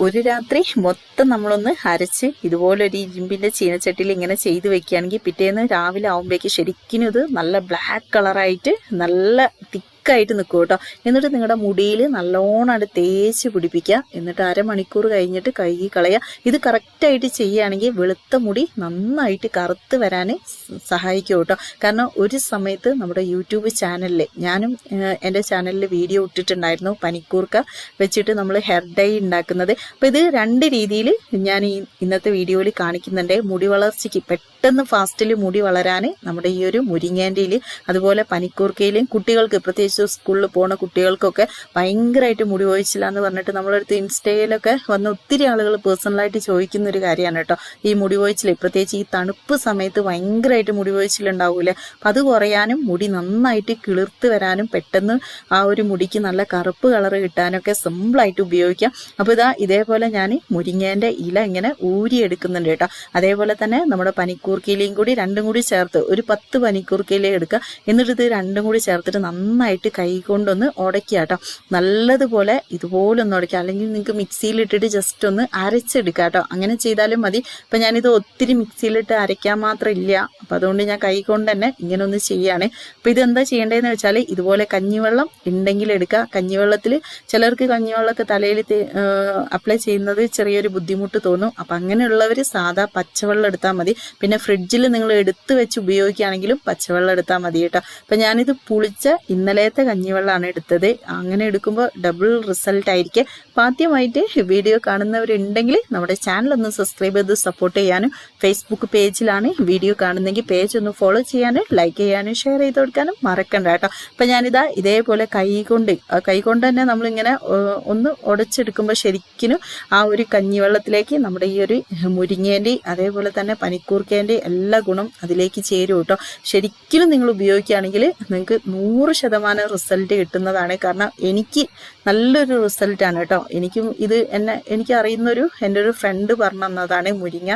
ഒരു രാത്രി മൊത്തം നമ്മളൊന്ന് അരച്ച് ഇതുപോലൊരു ഇരുമ്പിന്റെ ചീനച്ചട്ടിയിൽ ഇങ്ങനെ ചെയ്ത് വെക്കുകയാണെങ്കിൽ പിറ്റേന്ന് രാവിലെ ആകുമ്പോഴേക്ക് ശരിക്കും ഇത് നല്ല ബ്ലാക്ക് കളറായിട്ട് നല്ല തിക്കായിട്ട് നിൽക്കും കേട്ടോ. എന്നിട്ട് നിങ്ങളുടെ മുടിയിൽ നല്ലോണം അത് തേച്ച് പിടിപ്പിക്കുക. എന്നിട്ട് അരമണിക്കൂർ കഴിഞ്ഞിട്ട് കഴുകി കളയുക. ഇത് കറക്റ്റായിട്ട് ചെയ്യുകയാണെങ്കിൽ വെളുത്ത മുടി നന്നായിട്ട് കറുത്ത് വരാൻ സഹായിക്കും കേട്ടോ. കാരണം ഒരു സമയത്ത് നമ്മുടെ യൂട്യൂബ് ചാനലിൽ ഞാനും എന്റെ ചാനലിൽ വീഡിയോ ഇട്ടിട്ടുണ്ടായിരുന്നു പനിക്കൂർക്ക വെച്ചിട്ട് നമ്മൾ ഹെയർ ഡൈ ഉണ്ടാക്കുന്നത്. അപ്പോൾ ഇത് രണ്ട് രീതിയിൽ ഞാൻ ഈ ഇന്നത്തെ വീഡിയോയിൽ കാണിക്കുന്നുണ്ട്. മുടി വളർച്ചയ്ക്ക് പെട്ടെന്ന് ഫാസ്റ്റിൽ മുടി വളരാൻ നമ്മുടെ ഈ ഒരു മുരിങ്ങേന്റെയിൽ അതുപോലെ പനിക്കൂർക്കയിലും കുട്ടികൾക്ക് പ്രത്യേകിച്ച് സ്കൂളിൽ പോകുന്ന കുട്ടികൾക്കൊക്കെ ഭയങ്കരമായിട്ട് മുടി കൊഴിച്ചില്ലാന്ന് പറഞ്ഞിട്ട് നമ്മളടുത്ത് ഇൻസ്റ്റയിലൊക്കെ വന്ന് ഒത്തിരി ആളുകൾ പേഴ്സണലായിട്ട് ചോദിക്കുന്ന ഒരു കാര്യമാണ് കേട്ടോ. ഈ മുടി കൊഴിച്ചിൽ പ്രത്യേകിച്ച് ഈ തണുപ്പ് സമയത്ത് ഭയങ്കരമായിട്ട് മുടി കൊഴിച്ചിലുണ്ടാവൂലേ അപ്പം അത് കുറയാനും മുടി നന്നായിട്ട് കിളിർത്ത് വരാനും പെട്ടെന്ന് ആ ഒരു മുടിക്ക് നല്ല കറുപ്പ് കളർ കിട്ടാനൊക്കെ സിമ്പിളായിട്ട് ഉപയോഗിക്കാം. അപ്പോൾ ഇതാ ഇതേപോലെ ഞാൻ മുരിങ്ങേന്റെ ഇല ഇങ്ങനെ ഊരിയെടുക്കുന്നുണ്ട് കേട്ടോ. അതേപോലെ തന്നെ നമ്മുടെ പനിക്കൂർക്കയിലയും കൂടി രണ്ടും കൂടി ചേർത്ത് ഒരു പത്ത് പനിക്കൂർക്കയിലേ എടുക്കുക. എന്നിട്ട് ഇത് രണ്ടും കൂടി ചേർത്തിട്ട് നന്നായിട്ട് കൈ കൊണ്ടൊന്ന് ഉടയ്ക്കുക കേട്ടോ നല്ലതുപോലെ ഇതുപോലെ ഒന്ന് ഉടയ്ക്കുക അല്ലെങ്കിൽ നിങ്ങൾക്ക് മിക്സിയിലിട്ടിട്ട് ജസ്റ്റ് ഒന്ന് അരച്ചെടുക്കുക കേട്ടോ അങ്ങനെ ചെയ്താലും മതി. അപ്പം ഞാനിത് ഒത്തിരി മിക്സിയിലിട്ട് അരയ്ക്കാൻ മാത്രം ഇല്ല അപ്പം അതുകൊണ്ട് ഞാൻ കൈ കൊണ്ട് തന്നെ ഇങ്ങനെ ഒന്ന് ചെയ്യുകയാണ്. അപ്പം ഇത് എന്താ ചെയ്യേണ്ടതെന്ന് വെച്ചാൽ ഇതുപോലെ കഞ്ഞിവെള്ളം ഉണ്ടെങ്കിൽ എടുക്കുക. കഞ്ഞിവെള്ളത്തിൽ ചിലർക്ക് കഞ്ഞിവെള്ളമൊക്കെ തലയിൽ അപ്ലൈ ചെയ്യുന്നത് ചെറിയൊരു ബുദ്ധിമുട്ട് തോന്നും. അപ്പം അങ്ങനെയുള്ളവർ സാധാ പച്ചവെള്ളം എടുത്താൽ മതി. പിന്നെ ഫ്രിഡ്ജിൽ നിങ്ങൾ എടുത്ത് വെച്ച് ഉപയോഗിക്കുകയാണെങ്കിലും പച്ചവെള്ളം എടുത്താൽ മതി കേട്ടോ. അപ്പം ഞാനിത് പുളിച്ച ഇന്നലത്തെ കഞ്ഞിവെള്ളമാണ് എടുത്തത്. അങ്ങനെ എടുക്കുമ്പോൾ ഡബിൾ റിസൾട്ട് ആയിരിക്കും. അപ്പം ആദ്യമായിട്ട് വീഡിയോ കാണുന്നവരുണ്ടെങ്കിൽ നമ്മുടെ ചാനൽ ഒന്ന് സബ്സ്ക്രൈബ് ചെയ്ത് സപ്പോർട്ട് ചെയ്യാനും ഫേസ്ബുക്ക് പേജിലാണ് വീഡിയോ കാണുന്നെങ്കിൽ പേജ് ഒന്ന് ഫോളോ ചെയ്യാനും ലൈക്ക് ചെയ്യാനും ഷെയർ ചെയ്ത് കൊടുക്കാനും മറക്കണ്ട കേട്ടോ. അപ്പം ഞാനിതാ ഇതേപോലെ കൈ കൊണ്ട് കൈ തന്നെ നമ്മളിങ്ങനെ ഒന്ന് ഉടച്ചെടുക്കുമ്പോൾ ശരിക്കും ആ ഒരു കഞ്ഞിവെള്ളത്തിലേക്ക് നമ്മുടെ ഈ ഒരു മുരിങ്ങേന്റെ അതേപോലെ തന്നെ പനിക്കൂർക്കേന്റെ എല്ലാ ഗുണം അതിലേക്ക് ചേരും കേട്ടോ. ശരിക്കും നിങ്ങൾ ഉപയോഗിക്കുകയാണെങ്കിൽ നിങ്ങൾക്ക് നൂറ് ശതമാനം റിസൾട്ട് കിട്ടുന്നതാണ്. കാരണം എനിക്ക് നല്ലൊരു റിസൾട്ടാണ് കേട്ടോ. എനിക്കും ഇത് എന്നെ എനിക്ക് അറിയുന്നൊരു എന്റെ ഒരു ഫ്രണ്ട് പറഞ്ഞു തന്നതാണ് മുരിങ്ങ.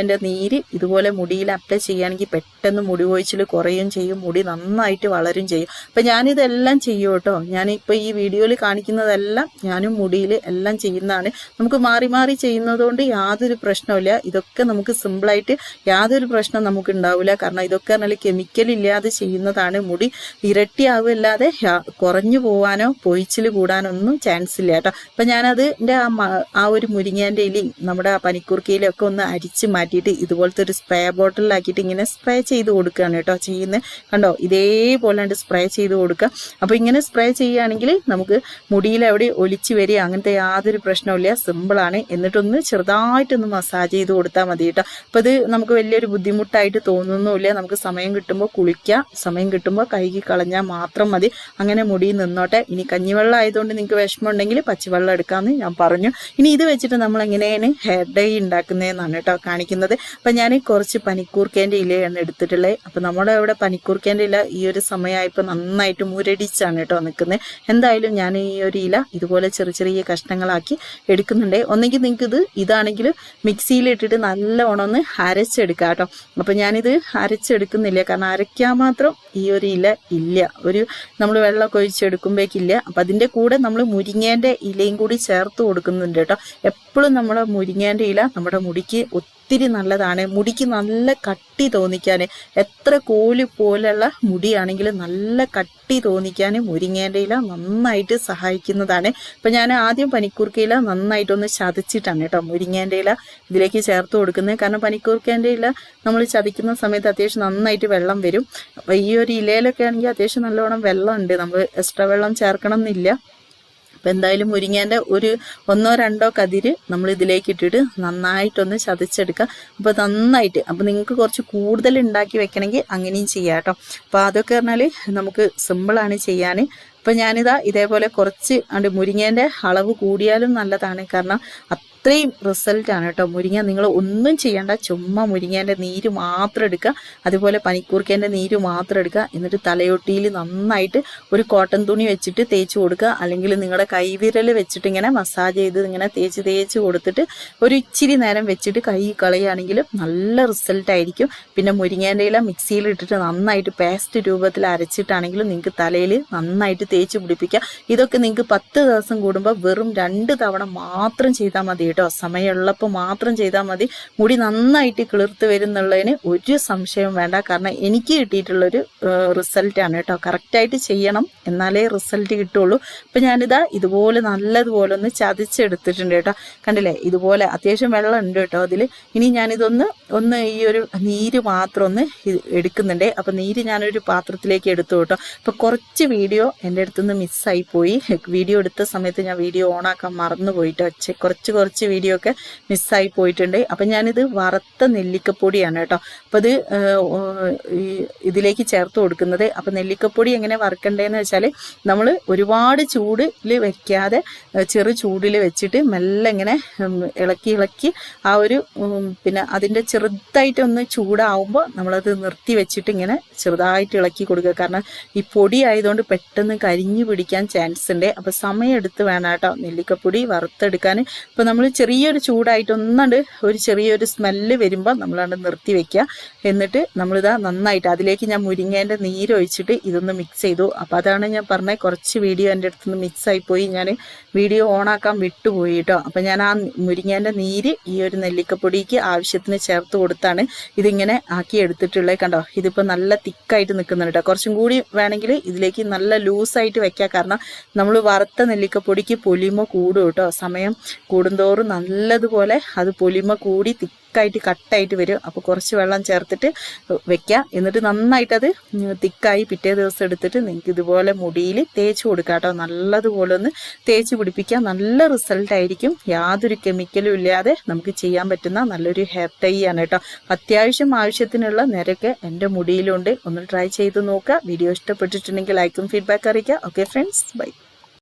എന്റെ നീര് ഇതുപോലെ മുടിയിൽ അപ്ലൈ ചെയ്യുകയാണെങ്കിൽ പെട്ടെന്ന് മുടി ഒഴിച്ചിൽ കുറയും ചെയ്യും. മുടി നന്നായിട്ട് വളരും ചെയ്യും. അപ്പം ഞാനിതെല്ലാം ചെയ്യും കേട്ടോ. ഞാനിപ്പോൾ ഈ വീഡിയോയിൽ കാണിക്കുന്നതെല്ലാം ഞാനും മുടിയിൽ എല്ലാം ചെയ്യുന്നതാണ്. നമുക്ക് മാറി മാറി ചെയ്യുന്നതുകൊണ്ട് യാതൊരു പ്രശ്നമില്ല ഇതൊക്കെ നമുക്ക് സിമ്പിളായിട്ട് യാതൊരു പ്രശ്നം നമുക്ക് ഉണ്ടാവില്ല. കാരണം ഇതൊക്കെ പറഞ്ഞാൽ കെമിക്കൽ ഇല്ലാതെ ചെയ്യുന്നതാണ് മുടി. ഇരട്ടിയാവല്ലാതെ യാ- കുറഞ്ഞു പോവാനോ പൊയിച്ചിൽ കൂടാനോ ഒന്നും ചാൻസ് ഇല്ല കേട്ടോ. അപ്പം ഞാനത് എന്റെ ആ ആ ഒരു മുരിങ്ങേന്റെ ഇലയും നമ്മുടെ ആ പനിക്കൂർക്കയിലും ഒക്കെ ഒന്ന് അരിച്ച് മാറ്റിയിട്ട് ഇതുപോലത്തെ ഒരു സ്പ്രേ ബോട്ടിലാക്കിയിട്ട് ഇങ്ങനെ സ്പ്രേ ചെയ്ത് കൊടുക്കുകയാണ് കേട്ടോ ചെയ്യുന്നത് കണ്ടോ? ഇതേപോലെ സ്പ്രേ ചെയ്ത് കൊടുക്കുക അപ്പോൾ ഇങ്ങനെ സ്പ്രേ ചെയ്യുകയാണെങ്കിൽ നമുക്ക് മുടിയിൽ എവിടെ ഒലിച്ച് വരിക അങ്ങനത്തെ യാതൊരു പ്രശ്നമില്ല സിമ്പിളാണ് എന്നിട്ടൊന്ന് ചെറുതായിട്ടൊന്ന് മസാജ് ചെയ്ത് കൊടുത്താൽ മതി കേട്ടോ. അപ്പോൾ ഇത് നമുക്ക് വലിയൊരു ബുദ്ധിമുട്ടായിട്ട് തോന്നുന്നുമില്ല. നമുക്ക് സമയം കിട്ടുമ്പോൾ കുളിക്കുക സമയം കിട്ടുമ്പോൾ കഴുകി കളഞ്ഞാൽ മാത്രം മതി. അങ്ങനെ മുടി നിന്നോട്ടെ. ഇനി കഞ്ഞിവെള്ളം ആയതുകൊണ്ട് നിങ്ങൾക്ക് വിഷമം ഉണ്ടെങ്കിൽ പച്ചവെള്ളം എടുക്കാമെന്ന് ഞാൻ പറഞ്ഞു. ഇനി ഇത് വെച്ചിട്ട് നമ്മൾ എങ്ങനെയാണ് ഹെയർ ഡൈ ഉണ്ടാക്കുന്നതെന്നാണ് കേട്ടോ കാണിക്കുന്നത്. അപ്പം ഞാൻ കുറച്ച് പനിക്കൂർക്കേന്റെ ഇലയാണ് എടുത്തിട്ടുള്ളത്. അപ്പം നമ്മുടെ ഇവിടെ പനിക്കൂർക്കേന്റെ ഇല ഈ ഒരു സമയമായപ്പോൾ നന്നായിട്ട് മുരടിച്ചാണ് കേട്ടോ നിൽക്കുന്നത്. എന്തായാലും ഞാൻ ഈ ഒരു ഇല ഇതുപോലെ ചെറിയ ചെറിയ കഷ്ണങ്ങളാക്കി എടുക്കുന്നുണ്ട്. ഒന്നെങ്കിൽ നിങ്ങൾക്ക് ഇത് ഇതാണെങ്കിൽ മിക്സിയിലിട്ടിട്ട് നല്ലവണ്ണം ഒന്ന് അരച്ചെടുക്കാം കേട്ടോ. അപ്പം ഞാനിത് അരച്ചെടുക്കുന്നില്ല. കാരണം അരയ്ക്കാൻ മാത്രം ഈ ഒരു ഇല ഇല്ല. ഒരു നമ്മൾ വെള്ളമൊക്കെ ഒഴിച്ചെടുക്കുമ്പോഴേക്കില്ല അപ്പം അതിന്റെ കൂടെ നമ്മൾ മുരിങ്ങേന്റെ ഇലയും കൂടി ചേർത്ത് കൊടുക്കുന്നുണ്ട് കേട്ടോ. എപ്പോഴും നമ്മൾ മുരിങ്ങേന്റെ ഇല നമ്മുടെ മുടിക്ക് ഒത്തിരി നല്ലതാണ്. മുടിക്ക് നല്ല കട്ടി തോന്നിക്കാൻ എത്ര കോലി പോലുള്ള മുടിയാണെങ്കിലും നല്ല കട്ടി തോന്നിക്കാൻ മുരിങ്ങേന്റെ ഇല നന്നായിട്ട് സഹായിക്കുന്നതാണ്. ഇപ്പം ഞാൻ ആദ്യം പനിക്കൂർക്ക ഇല നന്നായിട്ടൊന്ന് ചതച്ചിട്ടാണ് കേട്ടോ മുരിങ്ങേന്റെ ഇല ഇതിലേക്ക് ചേർത്ത് കൊടുക്കുന്നത്. കാരണം പനിക്കൂർക്കേന്റെ ഇല നമ്മൾ ചതിക്കുന്ന സമയത്ത് അത്യാവശ്യം നന്നായിട്ട് വെള്ളം വരും. ഈ ഒരു ഇലയിലൊക്കെ ആണെങ്കിൽ അത്യാവശ്യം നല്ലോണം വെള്ളം ഉണ്ട് നമ്മൾ എക്സ്ട്രാ വെള്ളം ചേർക്കണം എന്നില്ല അപ്പം എന്തായാലും മുരിങ്ങേന്റെ ഒരു ഒന്നോ രണ്ടോ കതിര് നമ്മൾ ഇതിലേക്ക് ഇട്ടിട്ട് നന്നായിട്ടൊന്ന് ചതച്ചെടുക്കുക അപ്പോൾ നന്നായിട്ട് അപ്പോൾ നിങ്ങൾക്ക് കുറച്ച് കൂടുതൽ ഉണ്ടാക്കി വെക്കണമെങ്കിൽ അങ്ങനെയും ചെയ്യാം കേട്ടോ. അപ്പോൾ അതൊക്കെ പറഞ്ഞാൽ നമുക്ക് സിമ്പിളാണ് ചെയ്യാൻ അപ്പോൾ ഞാനിതാ ഇതേപോലെ കുറച്ച് അണ്ട് മുരിങ്ങേന്റെ അളവ് കൂടിയാലും നല്ലതാണ്. കാരണം അത്രയും റിസൾട്ടാണ് കേട്ടോ. മുരിങ്ങ നിങ്ങൾ ഒന്നും ചെയ്യേണ്ട. ചുമ്മാ മുരിങ്ങേന്റെ നീര് മാത്രം എടുക്കുക. അതുപോലെ പനിക്കൂർക്കേന്റെ നീര് മാത്രം എടുക്കുക. എന്നിട്ട് തലയൊട്ടിയിൽ നന്നായിട്ട് ഒരു കോട്ടൺ തുണി വെച്ചിട്ട് തേച്ച് കൊടുക്കുക. അല്ലെങ്കിൽ നിങ്ങളുടെ കൈവിരൽ വെച്ചിട്ട് ഇങ്ങനെ മസാജ് ചെയ്ത് ഇങ്ങനെ തേച്ച് തേച്ച് കൊടുത്തിട്ട് ഒരു ഇച്ചിരി നേരം വെച്ചിട്ട് കൈ കളയുകയാണെങ്കിൽ നല്ല റിസൾട്ട് ആയിരിക്കും. പിന്നെ മുരിങ്ങേന്റെ ഇല മിക്സിയിൽ ഇട്ടിട്ട് നന്നായിട്ട് പേസ്റ്റ് രൂപത്തിൽ അരച്ചിട്ടാണെങ്കിലും നിങ്ങൾക്ക് തലയിൽ നന്നായിട്ട് തേച്ച് പിടിപ്പിക്കുക ഇതൊക്കെ നിങ്ങൾക്ക് പത്ത് ദിവസം കൂടുമ്പോൾ വെറും രണ്ട് തവണ മാത്രം ചെയ്താൽ മതി കേട്ടോ. സമയമുള്ളപ്പോൾ മാത്രം ചെയ്താൽ മതി. മുടി നന്നായിട്ട് കിളിർത്ത് വരുന്നുള്ളതിന് ഒരു സംശയവും വേണ്ട. കാരണം എനിക്ക് കിട്ടിയിട്ടുള്ളൊരു റിസൾട്ടാണ് കേട്ടോ. കറക്റ്റായിട്ട് ചെയ്യണം എന്നാലേ റിസൾട്ട് കിട്ടുള്ളൂ അപ്പം ഞാനിതാ ഇതുപോലെ നല്ലതുപോലെ ഒന്ന് ചതച്ചെടുത്തിട്ടുണ്ട് കേട്ടോ. കണ്ടില്ലേ? ഇതുപോലെ അത്യാവശ്യം വെള്ളം ഉണ്ട് കേട്ടോ അതിൽ. ഇനി ഞാനിതൊന്ന് ഒന്ന് ഈ ഒരു നീര് മാത്രം ഒന്ന് എടുക്കുന്നുണ്ട്. അപ്പം നീര് ഞാനൊരു പാത്രത്തിലേക്ക് എടുത്തു കേട്ടോ. അപ്പം കുറച്ച് വീഡിയോ എന്റെ അടുത്തുനിന്ന് മിസ്സായി പോയി. വീഡിയോ എടുത്ത സമയത്ത് ഞാൻ വീഡിയോ ഓണാക്കാൻ മറന്നു പോയിട്ടോ കുറച്ച് കുറച്ച് വീഡിയോ ഒക്കെ മിസ്സായി പോയിട്ടുണ്ട്. അപ്പം ഞാനിത് വറുത്ത നെല്ലിക്കപ്പൊടിയാണ് കേട്ടോ. അപ്പോൾ ഇത് ഇതിലേക്ക് ചേർത്ത് കൊടുക്കുന്നത്. അപ്പം നെല്ലിക്കപ്പൊടി എങ്ങനെ വറുക്കണ്ടേന്ന് വെച്ചാൽ നമ്മൾ ഒരുപാട് ചൂടിൽ വെക്കാതെ ചെറു ചൂടിൽ വെച്ചിട്ട് മെല്ലെ ഇങ്ങനെ ഇളക്കി ഇളക്കി ആ ഒരു പിന്നെ അതിന്റെ ചെറുതായിട്ടൊന്ന് ചൂടാവുമ്പോൾ നമ്മളത് നിർത്തി വെച്ചിട്ട് ഇങ്ങനെ ചെറുതായിട്ട് ഇളക്കി കൊടുക്കുക. കാരണം ഈ പൊടി ആയതുകൊണ്ട് പെട്ടെന്ന് കരിഞ്ഞു പിടിക്കാൻ ചാൻസ് ഉണ്ട്. അപ്പോൾ സമയം എടുത്ത് വേണം കേട്ടോ നെല്ലിക്കപ്പൊടി വറുത്തെടുക്കാൻ. ഇപ്പോൾ നമ്മൾ ചെറിയൊരു ചൂടായിട്ട് ഒന്നണ്ട് ഒരു ചെറിയൊരു സ്മെല്ല് വരുമ്പോൾ നമ്മളാണ്ട് നിർത്തി വെക്കുക എന്നിട്ട് നമ്മളിതാ നന്നായിട്ട് അതിലേക്ക് ഞാൻ മുരിങ്ങേന്റെ നീരൊഴിച്ചിട്ട് ഇതൊന്ന് മിക്സ് ചെയ്തു. അപ്പോൾ അതാണ് ഞാൻ പറഞ്ഞത് കുറച്ച് വീഡിയോ എന്റെ അടുത്തുനിന്ന് മിക്സ് ആയിപ്പോയി. ഞാൻ വീഡിയോ ഓണാക്കാൻ വിട്ടുപോയി കേട്ടോ അപ്പോൾ ഞാൻ ആ മുരിങ്ങേന്റെ നീര് ഈ ഒരു നെല്ലിക്കപ്പൊടിക്ക് ആവശ്യത്തിന് ചേർത്ത് കൊടുത്താണ് ഇതിങ്ങനെ ആക്കി എടുത്തിട്ടുള്ളത് കണ്ടോ. ഇതിപ്പോൾ നല്ല തിക്കായിട്ട് നിൽക്കുന്നുണ്ട് കേട്ടോ കുറച്ചും കൂടി വേണമെങ്കിൽ ഇതിലേക്ക് നല്ല ലൂസായിട്ട് വെക്കാം കാരണം നമ്മൾ വറുത്ത നെല്ലിക്കപ്പൊടിക്ക് പൊലിമ കൂടും കേട്ടോ സമയം കൂടുന്തോറും നല്ലതുപോലെ അത് പൊലിമ കൂടി തിക്കായിട്ട് കട്ടായിട്ട് വരും. അപ്പോൾ കുറച്ച് വെള്ളം ചേർത്തിട്ട് വെക്കുക എന്നിട്ട് നന്നായിട്ട് അത് തിക്കായി പിറ്റേ ദിവസം എടുത്തിട്ട് നിങ്ങൾക്ക് ഇതുപോലെ മുടിയിൽ തേച്ച് കൊടുക്കുക കേട്ടോ. നല്ലതുപോലെ ഒന്ന് തേച്ച് പിടിപ്പിക്കുക നല്ല റിസൾട്ട് ആയിരിക്കും. യാതൊരു കെമിക്കലും ഇല്ലാതെ നമുക്ക് ചെയ്യാൻ പറ്റുന്ന നല്ലൊരു ഹെയർ ടൈ ആണ് കേട്ടോ. അത്യാവശ്യം ആവശ്യത്തിനുള്ള നിരക്ക് എന്റെ മുടിയിലുണ്ട്. ഒന്ന് ട്രൈ ചെയ്ത് നോക്കുക. വീഡിയോ ഇഷ്ടപ്പെട്ടിട്ടുണ്ടെങ്കിൽ ലൈക്കും ഫീഡ്ബാക്ക് അറിയിക്കുക. Okay friends bye